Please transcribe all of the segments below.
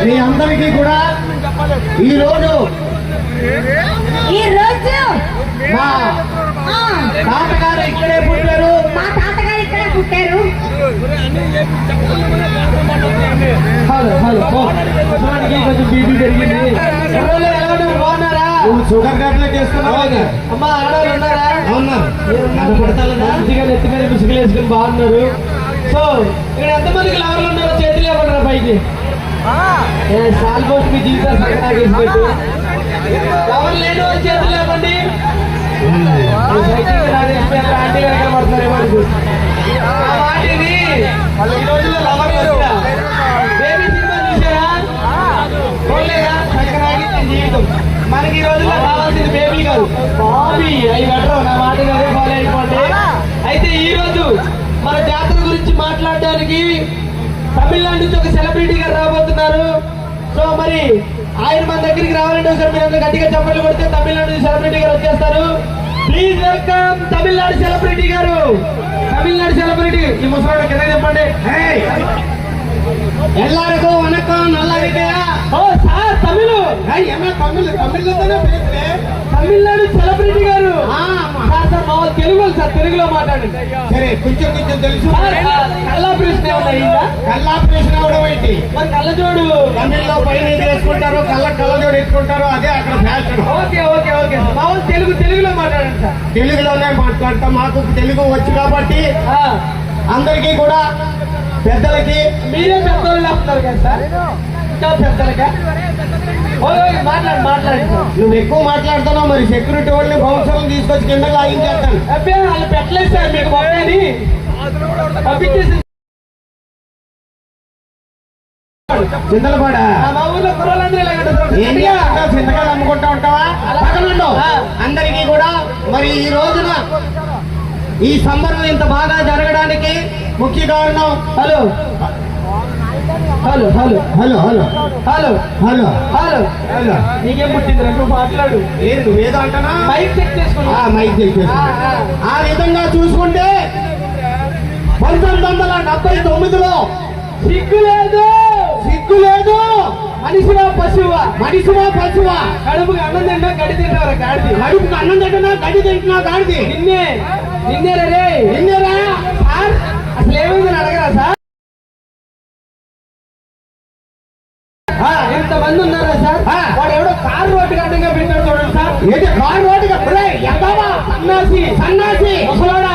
మీ అందరికీ కూడా ఈ రోజు ఈ రోజు మా తాతగారు ఇక్కడే పుట్టారు మా తాతగారు ఇక్కడే పుట్టారు హలో హలో కొంచెం బీపీ పెరిగింది ఎవరు ఎలా బాగున్నారా నువ్వు షుగర్ టాబ్లెట్ వేసుకున్నావా అమ్మ ఆడవాళ్ళు ఉన్నారా? అవునా? నన్ను పడతాలన్నా మంచిగా నెత్తి మీద ముసుగులు వేసుకుని బాగున్నారు సో ఇక్కడ ఎంతమందికి లవర్లు ఉన్నారో చేతులు ఇవ్వడరా పైకి. ఆల్మోస్ట్ మీ జీవితాలు సగనాగేసినట్టు లవర్ లేని వాళ్ళు చేతులు ఇవ్వండి. ఆంటీ గారు కనబడుతున్నారు ఎవరికి ఆ వాటిని ఈ రోజుల్లో కాదు బాబీ అవి పెట్టరు నా మాట అదే ఫాలో అయిపోండి అయితే ఈ రోజు మన జాతర గురించి మాట్లాడడానికి తమిళనాడు నుంచి ఒక సెలబ్రిటీ గారు రాబోతున్నారు సో మరి ఆయన మన దగ్గరికి రావాలంటే ఒకసారి మీరు అందరూ గట్టిగా చప్పట్లు కొడితే తమిళనాడు నుంచి సెలబ్రిటీ గారు వచ్చేస్తారు ప్లీజ్ వెల్కమ్ తమిళనాడు సెలబ్రిటీ గారు తమిళనాడు సెలబ్రిటీ ఈ ముసలాడు కింద చెప్పండి ஏய், எல்லாருக்கும் வணக்கம் நல்லா இருக்கியா ఓ సార్ తమిళ ஏய், என்ன தமிழ் தமிழ்ல தானே பேசுறேன் తమిళనాడు సెలబ్రిటీ గారు. తెలుగు సార్ తెలుగులో మాట్లాడండి. సరే కొంచెం కొంచెం తెలుసు. కళ్ళాపరేషన్ ఏమన్నా కల్లాపరేషన్ అవడం ఏంటి? మరి కళ్ళజోడు. తమిళ్ళో పైన వేసుకుంటారు కళ్ళ కళ్ళజోడు వేసుకుంటారు అదే అక్కడ ఫ్యాషన్ ఓకే ఓకే ఓకే. మా వాళ్ళు తెలుగు తెలుగులో మాట్లాడండి సార్. తెలుగులోనే మాట్లాడతాం. మాకు తెలుగు వచ్చు కాబట్టి అందరికీ కూడా పెద్దలకి మీరే పెద్దోళ్ళు లేపుతున్నారు కదా సార్? మాట్లాడు నువ్వు ఎక్కువ మాట్లాడుతున్నావు మరి సెక్యూరిటీ వాళ్ళని బౌన్సర్లు తీసుకొచ్చి కింద లాగించేస్తాను అబ్బే వాళ్ళు పెట్టలేదు సార్ మీకు మొక్కని పంపించేసి చింతలపాడ? మా ఊర్లో చింతకాయలు అమ్ముకుంటా ఉంటావా? పక్కనుండు. ఆ. అందరికీ కూడా మరి ఈ రోజున ఈ సంబరం ఇంత బాగా జరగడానికి ముఖ్య కారణం hello. Hello hello. Hello hello. Hello. Hello. Hello. Hello. నీకేం పుట్టింది నువ్వు మాట్లాడు. ఏది నువ్వేదో అంటున్నా మైక్ చెక్ చేసుకున్నా ఆ, మైక్ చెప్పేసి ఆ, విధంగా చూసుకుంటే పంతొమ్మిది వందల డెబ్బై తొమ్మిదిలో సిగ్గు లేదు సిగ్గు లేదు మనిషిలో పశువా? మనిషివా పశువా? కడుపుకి అన్నం తింటా గడి తింటారు గాడిది? కడుపుకి అన్నం తింటున్నా గడ్డి తింటున్నా గాడిది? నిన్నే నిన్నే రే? ఎన్నేరా సార్ అసలు ఏమైంది అడగరా సార్? ఇంతమంది ఉన్నారా సార్? వాడు ఎవడో కార్ రోడ్డుకి అడ్డంగా పెట్టాడు చూడండి సార్. ఏంటి కారు రోడ్డుకి? సన్నాసి. సన్నాసి. ముసలాడా.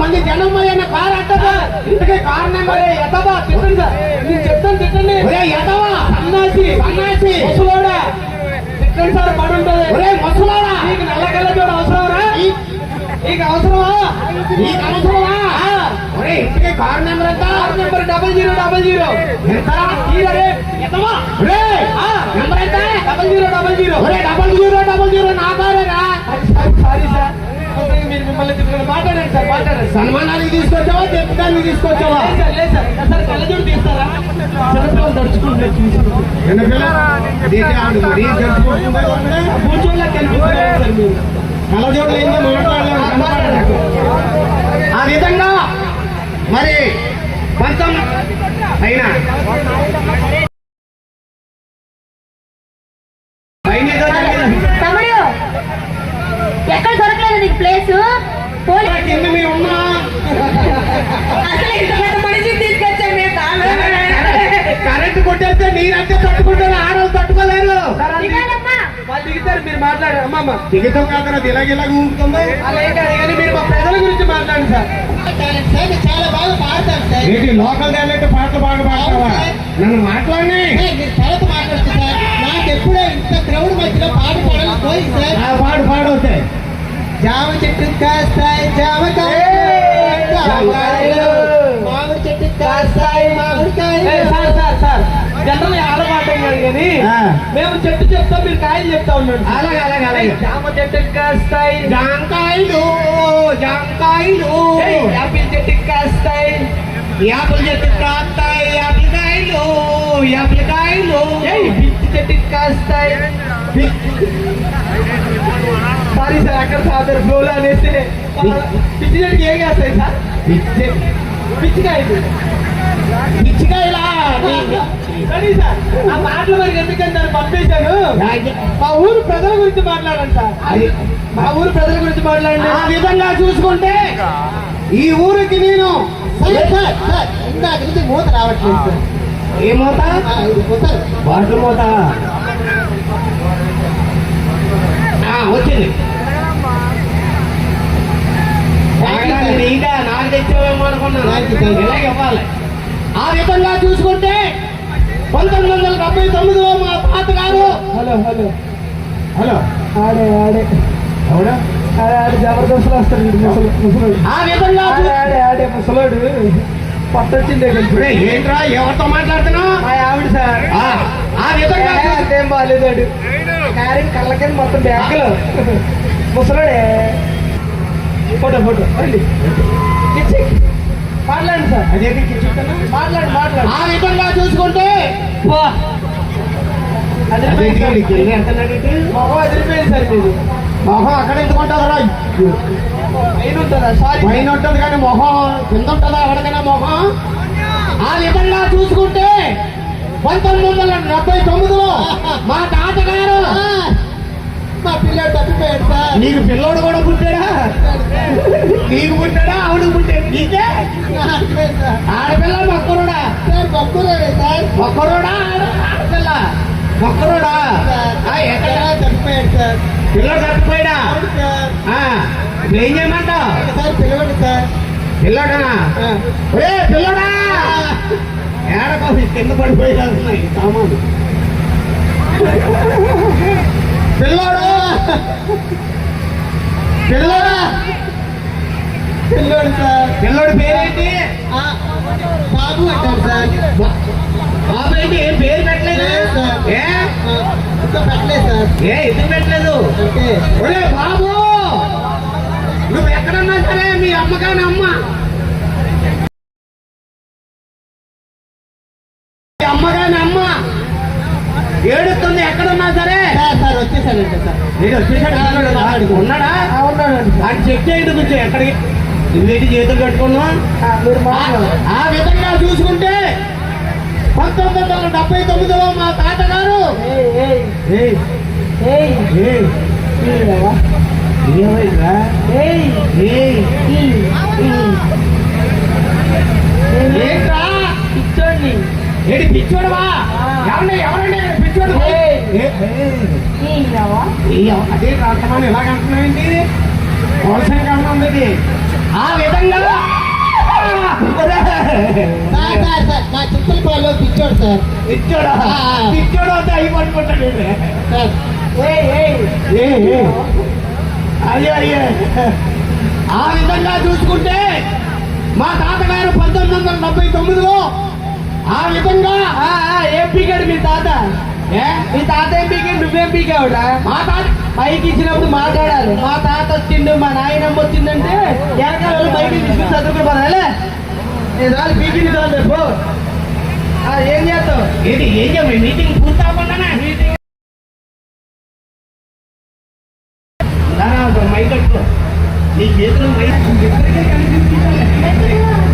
మంది జనం అయ్యన్న కారు అట్టదా ఇంతకే నెంబర్ ఎంతవా తిట్టండి సార్. నేను చెప్తాను తిట్టండి. ఎదవా సన్నాసి సన్నాసి. ముసలాడా. తిట్టండి సార్ పడుంటది. ముసలాడా. నీకు నల్లగల్ల చూడ అవసరం రా నీకు అవసరమా? నీకు అవసరమా? కారు నెంబర్ ఎంత? Car number double zero double zero. ఎంత? నెంబర్ ఎంత? Double zero double zero. ఒరే డబల్ జీరో డబల్ జీరో నా కారేరా సారీ సార్ మీరు మిమ్మల్ని మాట్లాడండి సార్ మాట్లాడండి సన్మానానికి తీసుకొచ్చావా తెప్పడానికి తీసుకొచ్చావా? లేదు సార్ లేదు సార్. సార్ కళ్ళజోడు తీస్తారా? చిన్నపిల్లలు? కూర్చోళ్ళకి కనిపిస్తున్నారు ఏందో మాట్లాడలేదు కనపడలేదు. ఆ విధంగా మరి పంతం అయినా ఎక్కడ దొరకలేదు? నీకు ప్లేస్ కింద ఉన్నా. కొట్టేస్తే నీరంతా తట్టుకుంటారు ఆ రోజు తట్టుకోలేరు. దిగుతారు మీరు మాట్లాడారు అమ్మమ్మ దిగుతాం కాదు అది ఇలాగ ఇలాగ ఊరుతుంది అలాగే మీరు మా ప్రజల గురించి మాట్లాడండి సార్. ఏంటి లోకల్ టాలెంట్ పాటలు బాగా పాడతావా? నన్ను మాట్లాడి తర్వాత మాట్లాడుతుంది సార్. నాకు ఎప్పుడో ఇంత క్రౌడ్ మధ్యలో పాట పాడాలని పోయింది సార్. ఆ పాడు పాడవుతాయి జామ చెట్టు కాస్తాయి జామకాయలు మామిడి చెట్టు కాస్తాయి ఏ, మామిడికాయలు సార్ సార్. సార్ జనరల్ ఆడమాట కాదు కానీ ఆ. మేము చెట్టు చెప్తాం మీరు కాయలు చెప్తా ఉన్నాడు అలాగే అలాగే అలాగే. జామ చెట్టుకి కాస్తాయి. జాంకాయలు జాంకాయలు ఏయ్, యాపిల్ చెట్టుకి కాస్తాయి. యాపిల్ చెట్టు కాస్తాయి యాపిల్ కాయలు యాపిల్ కాయలు. పిచ్చి చెట్టుకి కాస్తాయి. సారీ సార్ అక్కడ సార్ ఫ్లోలో అనేసి పిచ్చి చెట్టుకి ఏం కాస్తాయి సార్? పిచ్చి కాయలు. పిచ్చికాయలా సార్ ఆ మాటలు మరి నన్ను పంపేశాను మా ఊరు ప్రజల గురించి మాట్లాడండి సార్. మా ఊరు ప్రజల గురించి మాట్లాడండి. ఆ విధంగా చూసుకుంటే ఈ ఊరికి నేను ఇందాక నుంచి మూత రావట్లేదు సార్. ఇది కుదరదు. వాటర్ మోత. వచ్చింది. నాకు? తెచ్చావేమో అనుకున్నాను. ఇలాగ ఇవ్వాలి? ఆ విధంగా చూసుకుంటే పంతొమ్మిది వందల డెబ్బై తొమ్మిదిలో మా తాతగారు హలో హలో. హలో. ఆడే ఆడే. అవునా ఆడే ఆడే జబర్దస్త్ వస్తాడు ముసలు ముసలోడు. ఆ విధంగా ఆడే ముసలోడు. పట్టొచ్చిందే కలిసి ఏంట్రా ఎవరితో మాట్లాడుతున్నావు? మా ఆవిడ సార్. ఆ, విధంగా అంతేం బాగాలేదాడు క్యారెట్ కళ్ళ కింద మొత్తం బ్యాగ్లో. ముసలోడే. Photo photo. రండి. మాట్లాడండి సార్. అదేంటి మాట్లాడు మాట్లాడు. ఆ విధంగా చూసుకుంటే. అదిరిపోయింది సార్. నడిపి? మొహం అక్కడ ఎందుకు ఉంటుందిరా పైన ఉంటుందా? సారీ పైన ఉంటుంది కానీ మొహం కింద ఉంటుందా? ఎవరికైనా మొహం? ఆ విధంగా చూసుకుంటే పంతొమ్మిది వందల డెబ్బై తొమ్మిదిలో మా తాతగారు మా పిల్లడు తప్పిపోయాడు సార్. నీకు పిల్లోడు కూడా పుట్టాడా నీకు పుట్టాడా ఆవిడ పుట్టాడు నీకే. ఆడపిల్ల మొక్కరుడా? Sir గొప్పలేడే sir. మొక్కరుడా? ఆడ- ఆడపిల్ల? మొక్కరుడా? ఎక్కడ? తప్పిపోయాడు సార్. పిల్లడు తప్పిపోయాడా ఏం చేయమంటావు? సార్ పిలవండి సార్. పిల్లడనా ఆ. ఒరే పిల్లడా? ఏడకోసి కింద పడిపోయి సామాను? పిల్లోడు? పిల్లోడా? పిల్లోడు సార్. పిల్లోడి పేరేంటి? బాబు అంటారు సార్. బాబు ఏంటి? ఏం పేరు పెట్టలేదు. ఏ? ఇంకా పెట్టలేదు సార్ ఏ ఎందుకు పెట్టలేదు? అంటే ఒరే బాబు! నువ్వు ఎక్కడన్నా సరే మీ అమ్మగాని అమ్మ. అమ్మగాని అమ్మ ఏడుస్తుంది ఎక్కడున్నా సరే. సార్ సార్ వచ్చేసానంటే సార్. నేను వచ్చేసాడు. ఉన్నాడా? అవునాడండి ఆయన చెక్ చేయండి కొంచెం ఎక్కడికి? నువ్వేంటి చేతులు కట్టుకున్నా మీరు మాట్లాడు ఆ విధంగా చూసుకుంటే పంతొమ్మిది వందల డెబ్బై తొమ్మిదిలో మా తాతగారు. ఏంట్రా? పిచ్చోడిని. ఏంటి పిచ్చోడవా? ఎవరండి ఎవరండి ఇక్కడ పిచ్చోడు? అదే రాష్ట్రమాన్ని ఇలాగ అంటున్నాయండి కోల్సం కన్నా ఉంది ఆ విధంగా ఒరే! సార్ సార్ సార్ మా చిత్తల పొలంలో పిచ్చోడు సార్ పిచ్చోడా ఆ. పిచ్చోడు అయితే అయి సార్ ఏ, ఏ. అయ్యో అయ్యో ఆ విధంగా చూసుకుంటే మా తాతగారు పంతొమ్మిది వందల డెబ్బై తొమ్మిదిలో ఆ విధంగా ఆ, ఆ, ఏం మీ తాత మీ తాత ఏం పీకాడు? నువ్వేం పీకావుడా? మా తాత పైకి ఇచ్చినప్పుడు మాట్లాడాలి. మా తాత వచ్చిండు మా నాయనమ్మ వచ్చిందంటే వెనకాల వాళ్ళు బయటికి తీసుకుని చదువుకుని పోదాలే నేను పీకింది ఆ, ఏం చేస్తావు? ఏంటి ఏం చెప్పి మీటింగ్ పూర్తవకుండానే మీటింగ్ మైక్ కట్టుకో. నీ చేతులు మైక్ ఇద్దరికీ కనిపిస్తుంది